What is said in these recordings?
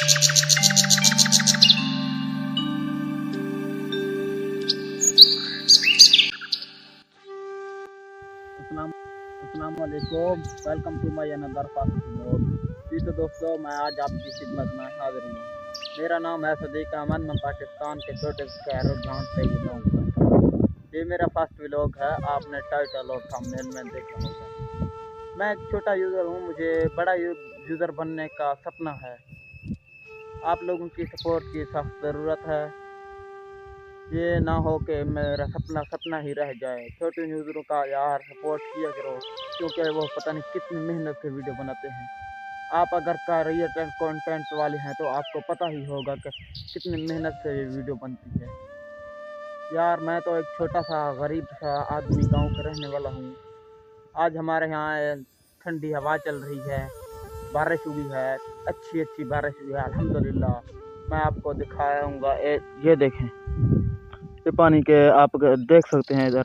Welcome to my another blog जी तो दोस्तों, मैं आज आपकी खिदमत में हाजिर हूँ। मेरा नाम है सदीक अहमद। मैं पाकिस्तान के छोटे शहरों झांट से करता हूँ ये मेरा फ़र्स्ट व्लॉग है। आपने टाइटल और थंबनेल में देखा होगा। मैं एक छोटा यूज़र हूँ। मुझे बड़ा यूज़र बनने का सपना है। आप लोगों की सपोर्ट की सख्त ज़रूरत है। ये ना हो कि मेरा सपना सपना ही रह जाए। छोटे यूज़रों का यार सपोर्ट किया करो, क्योंकि वो पता नहीं कितनी मेहनत से वीडियो बनाते हैं। आप अगर करियर कंटेंट वाले हैं तो आपको पता ही होगा कि कितनी मेहनत से ये वीडियो बनती है। यार, मैं तो एक छोटा सा गरीब सा आदमी गाँव का रहने वाला हूँ। आज हमारे यहाँ ठंडी हवा चल रही है। बारिश हुई है अच्छी अच्छी बारिश हुई है, अल्हम्दुलिल्लाह। मैं आपको दिखाऊँगा ये देखें। ये पानी के आप देख सकते हैं इधर,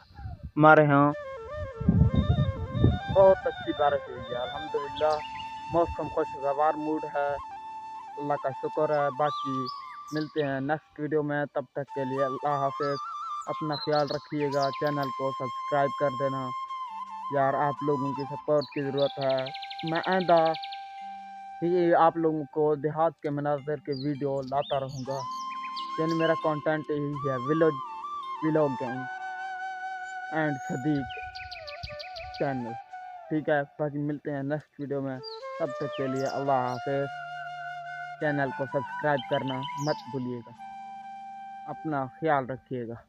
हमारे यहाँ बहुत अच्छी बारिश हुई है, अल्हम्दुलिल्लाह। मौसम खुशगवार मूड है, अल्लाह का शुक्र है। बाकी मिलते हैं नेक्स्ट वीडियो में, तब तक के लिए अल्लाह हाफिज़। अपना ख्याल रखिएगा, चैनल को सब्सक्राइब कर देना। यार, आप लोगों की सपोर्ट की ज़रूरत है। मैं आइंदा ये आप लोगों को देहात के मनाजर के वीडियो लाता रहूँगा। यानी मेरा कंटेंट यही है village vlogging and Sadiq channel ठीक है, बाकी मिलते हैं नेक्स्ट वीडियो में। तब तक के लिए अल्लाह हाफिज़। चैनल को सब्सक्राइब करना मत भूलिएगा। अपना ख्याल रखिएगा।